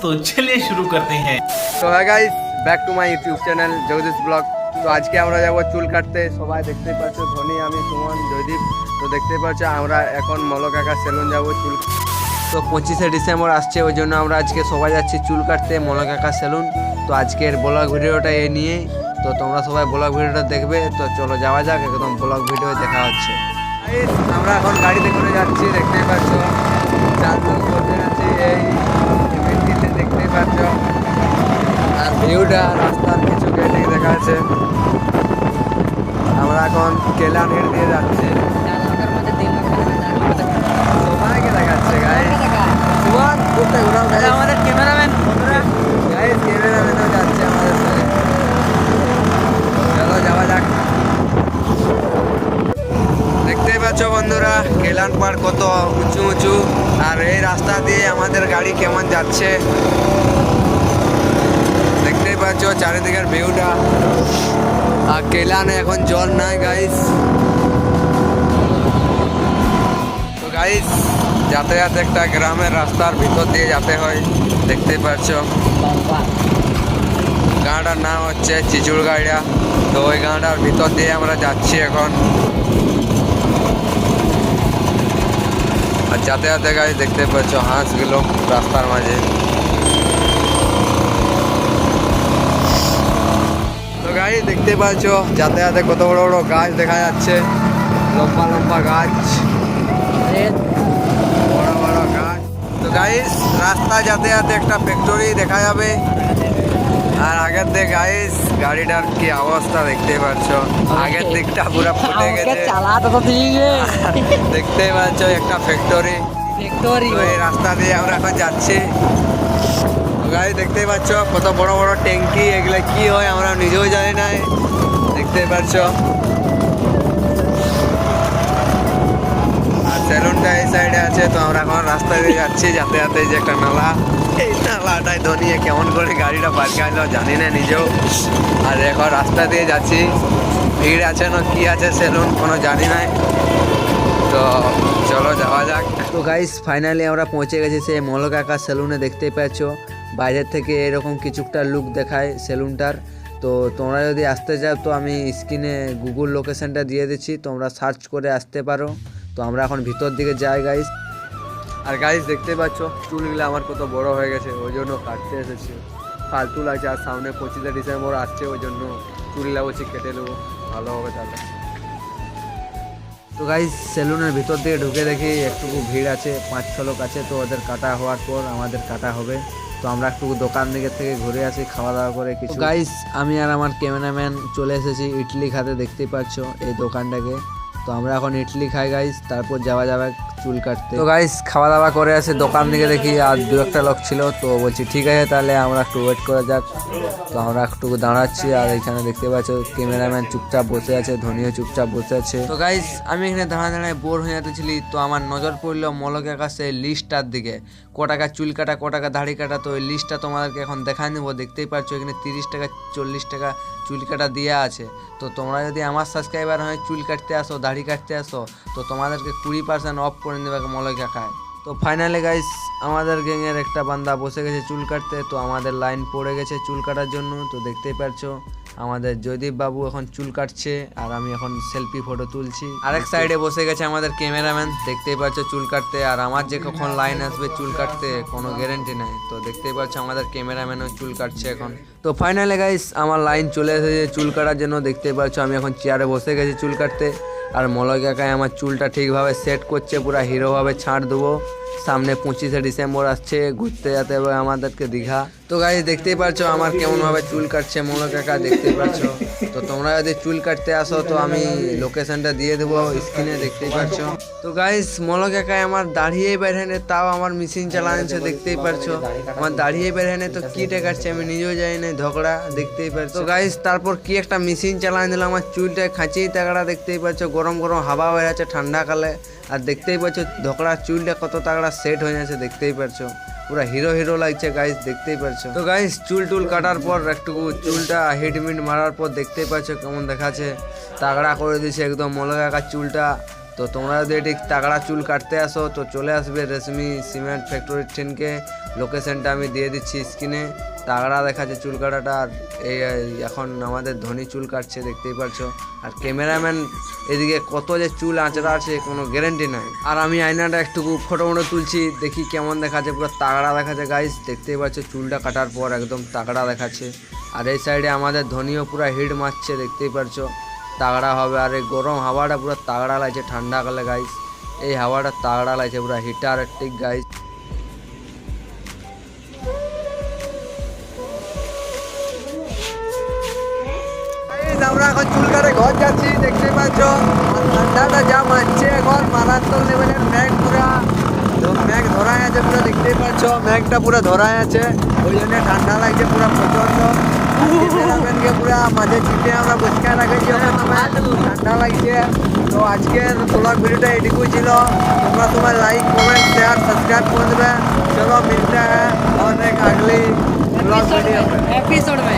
तो चलिए शुरू करते हैं তো হ্যাঁ guys back to my YouTube channel Jagdish blog তো আজকে আমরা যাব চুল কাটতে সবাই দেখতেই পাচ্ছ ধনী আমি সুমন জয়দীপ তো দেখতেই পাচ্ছ আমরা এখন মলকাকা সেলুন যাব চুল তো পঁচিশে ডিসেম্বর আসছে ওই জন্য আমরা আজকে সবাই যাচ্ছি চুল কাটতে মলকাকা সেলুন তো আজকের ব্লগ ভিডিওটা এ নিয়ে তো তোমরা সবাই ব্লগ ভিডিওটা দেখবে তো চলো যাওয়া যাক একদম ব্লগ ভিডিও দেখা হচ্ছে Guys, আমরা এখন গাড়িতে করে যাচ্ছি দেখতেই পাচ্ছ চারজন বসে আছি এই ভিউটা রাস্তার কিছু গেটে দেখা যাচ্ছে। আমরা এখন কেলা নেট দিয়ে যাচ্ছি। সবাইকে দেখাচ্ছে গাই সুমন ঘুরতে ঘুরাও আমাদের ক্যামেরাম্যান। গাইস ক্যামেরাম্যানও যাচ্ছে আমাদের সাথে। চলো যাওয়া যাক। দেখতেই পাচ্ছ বন্ধুরা কেলান পাড় কত উঁচু উঁচু। আর এই রাস্তা দিয়ে আমাদের গাড়ি কেমন যাচ্ছে। পাচ্ছ চারিদিকের ভিউটা। আর কেলানে এখন জল নাই গাইস তো গাইস যাতায়াত একটা গ্রামের রাস্তার ভিতর দিয়ে যেতে হয় দেখতেই পাচ্ছ। গাঁটার নাম হচ্ছে চিচুড় গাড়িয়া তো ওই গাঁটার ভিতর দিয়ে আমরা যাচ্ছি এখন। আর যাতায়াতে গাড়ি দেখতে পাচ্ছ হাঁসগুলো রাস্তার মাঝে তো গাড়ি দেখতে পাচ্ছ যাতায়াতে কত বড় বড় গাছ দেখা যাচ্ছে লম্বা লম্বা গাছ। বড় বড় গাছ। তো গাইস রাস্তা যাতায়াতে একটা ফ্যাক্টরি দেখা যাবে। আর আগের দিক গাইস গাড়িটার কি অবস্থা দেখতে পাচ্ছ? আগের দিকটা পুরো ফুটে গেছে। দেখতে পাচ্ছ একটা ফ্যাক্টরি ফ্যাক্টরি রাস্তা দিয়ে আমরা এখন যাচ্ছি। গাড়ি দেখতেই পাচ্ছ কত বড় বড় ট্যাঙ্কি, এগুলো কি হয় আমরা নিজেও জানি না। দেখতেই পাচ্ছ। আর সেলুনটা এই সাইডে আছে, তো আমরা এখন রাস্তা দিয়ে যাচ্ছি যাতে যাতে যে একটা নালা। এই নালাটায় ধনিয়ে কেমন করে গাড়িটা পার্কাইলো জানি না নিজেও। আর এখন রাস্তা দিয়ে যাচ্ছি। ভিড় আছে না কি আছে সেলুন কোনো জানি না। তো চলো যাওয়া যাক। তো গাইস ফাইনালি আমরা পৌঁছে গেছি সেই মলকাকা সেলুনে দেখতে পাচ্ছ। বাইরের থেকে এরকম কিছুটা লুক দেখায় সেলুনটার তো তোমরা যদি আসতে চাও, তো আমি স্ক্রিনে গুগল লোকেশনটা দিয়ে দিচ্ছি। তোমরা সার্চ করে আসতে পারো। তো আমরা এখন ভিতর দিকে যাই গাইস আর গাইস দেখতে পাচ্ছ, চুলগুলো আমার কত বড় হয়ে গেছে। ওই জন্য কাটতে এসেছি। ফালতু লাগছে, আর সামনে পঁচিশে ডিসেম্বর আসছে, ওই জন্য চুলগুলো বলছি কেটে নেব। ভালো হবে তাহলে। তো গাইজ সেলুনের ভিতর দিয়ে ঢুকে দেখি একটুকু ভিড় আছে, পাঁচ ছ লোক আছে, তো ওদের কাটা হওয়ার পর আমাদের কাটা হবে। তো আমরা একটু দোকান দিকে থেকে ঘুরে আসি, খাওয়া দাওয়া করে কিছু। গাইস আমি আর আমার ক্যামেরাম্যান চলে এসেছি, ইডলি খাতে দেখতেই পাচ্ছ এই দোকানটাকে। তো আমরা এখন ইডলি খাই গাইস তারপর যাওয়া যাবে চুল কাটতে। তো গাইস খাওয়া দাওয়া করে আসে দোকান দিকে দেখি আর দু একটা লোক ছিল, তো বলছি, ঠিক আছে, তাহলে আমরা একটু ওয়েট করে যাক। তো আমরা একটু দাঁড়াচ্ছি, আর এখানে দেখতে পাচ্ছ ক্যামেরাম্যান চুপচাপ বসে আছে, ধনীও চুপচাপ বসে আছে। তো গাইস আমি এখানে দাঁড়ায় দাঁড়ায় বোর হয়ে যেতেছিলি তো আমার নজর পড়ল মলক আকাশে লিস্টটার দিকে। ক টাকা চুল কাটা, ক টাকা দাড়ি কাটা, তো ওই লিস্টটা তোমাদেরকে এখন দেখায় নেব। দেখতেই পাচ্ছ, এখানে তিরিশ টাকা, চল্লিশ টাকা চুল কাটা দেওয়া আছে। তো তোমরা যদি আমার সাবস্ক্রাইবার হয় চুল কাটতে আসো, দাড়ি কাটতে আসো, তো তোমাদেরকে কুড়ি পার্সেন্ট অফ দেবে মলক কাকায় তো ফাইনালি গাইস আমাদের গ্যাংয়ের একটা বান্দা বসে গেছে চুল কাটতে, তো আমাদের লাইন পড়ে গেছে চুল কাটার জন্য। তো দেখতেই পারছ, আমাদের জয়দীপ বাবু এখন চুল কাটছে, আর আমি এখন সেলফি ফটো তুলছি। আরেক সাইডে বসে গেছে আমাদের ক্যামেরাম্যান দেখতেই পাচ্ছ চুল কাটতে, আর আমার যে কখন লাইন আসবে চুল কাটতে, কোনো গ্যারেন্টি নাই। তো দেখতেই পাচ্ছ আমাদের ক্যামেরাম্যানও চুল কাটছে এখন। তো ফাইনালি গাইস আমার লাইন চলে এসেছে চুল কাটার জন্য। দেখতেই পাচ্ছ আমি এখন চেয়ারে বসে গেছি চুল কাটতে। আর মলয় কাকায় আমার চুলটা ঠিকভাবে সেট করছে পুরো হিরোভাবে ছাড় দেবো। সামনে পঁচিশে ডিসেম্বর আসছে, ঘুরতে যেতে হবে আমাদেরকে দীঘা। তো গাইজ দেখতেই পারছ আমার কেমনভাবে চুল কাটছে, মলো কাকা দেখতেই পারছ। তো তোমরা যদি চুল কাটতে আসো, তো আমি লোকেশনটা দিয়ে দেবো স্ক্রিনে দেখতেই পারছ। তো গাইজ মলো কাকায় আমার দাঁড়িয়েই বেরোনে তাও আমার মেশিন চালাচ্ছে, দেখতেই পারছ। আমার দাঁড়িয়ে বেরোনে তো কি টেকাচ্ছে আমি নিজেও জানি না, ঝগড়া, দেখতেই পারছ। তো গাইজ তারপর কি একটা মেশিন চালাই দিল আমার চুলটা খাঁচিয়ে তাগড়া দেখতেই পাচ্ছ গরম গরম হাওয়া বেরাচ্ছে ঠান্ডা কালে। আর দেখতেই পাচ্ছ, ধকড়ার চুলটা কত তাগড়া সেট হয়ে যাচ্ছে দেখতেই পারছ পুরো হিরো হিরো লাগছে গাইস দেখতেই পারছ তো গাইস চুল টুল কাটার পর একটু চুলটা হিট মিট মারার পর দেখতেই পাচ্ছ কেমন দেখাচ্ছে। তাগড়া করে দিয়েছে একদম মলগাকা চুলটা। তো তোমরা যদি এটি তাগড়া চুল কাটতে আসো, তো চলে আসবে রেশমি সিমেন্ট ফ্যাক্টরির ট্রেনকে লোকেশনটা আমি দিয়ে দিচ্ছি স্ক্রিনে তাগড়া দেখাচ্ছে চুল কাটাটা, আর এই এখন আমাদের ধনী চুল কাটছে, দেখতেই পারছ। আর ক্যামেরাম্যান এদিকে কত যে চুল আঁচড়া আছে, কোনো গ্যারেন্টি নাই। আর আমি আয়নাটা একটু ফটো ফটো তুলছি, দেখি কেমন দেখাচ্ছে, পুরো তাগড়া দেখাচ্ছে গাইস দেখতেই পাচ্ছ চুলটা কাটার পর একদম তাগড়া দেখাচ্ছে। আর এই সাইডে আমাদের ধনীও পুরো হিট মারছে, দেখতেই পারছ। তাগড়া হবে। আর এই গরম হাওয়াটা পুরো তাগড়া লাগছে, ঠান্ডা কালে গাইস এই হাওয়াটা তাগড়া লাগছে পুরো হিটার ঠিক গাইস এখন ঘর যাচ্ছি দেখতে পাচ্ছ। ঠান্ডাটা যা মারছে এখন পুরা। ধরায় আছে আছে। ওই জন্য ঠান্ডা লাগছে পুরো প্রচণ্ড પૂરા માથે ચીટિયા બચકા રાખી ગયો તમે ઠંડા લાગી তো আজকের ব্লগ ভিডিওটা এটুকুই ছিল তোমরা তোমার লাইক কমেন্ট শেয়ার সাবস্ক্রাইব করে দেবে চলো মিলতে হ্যাঁ অনেক আগলি ব্লগ ভিডিও এপিসোড মে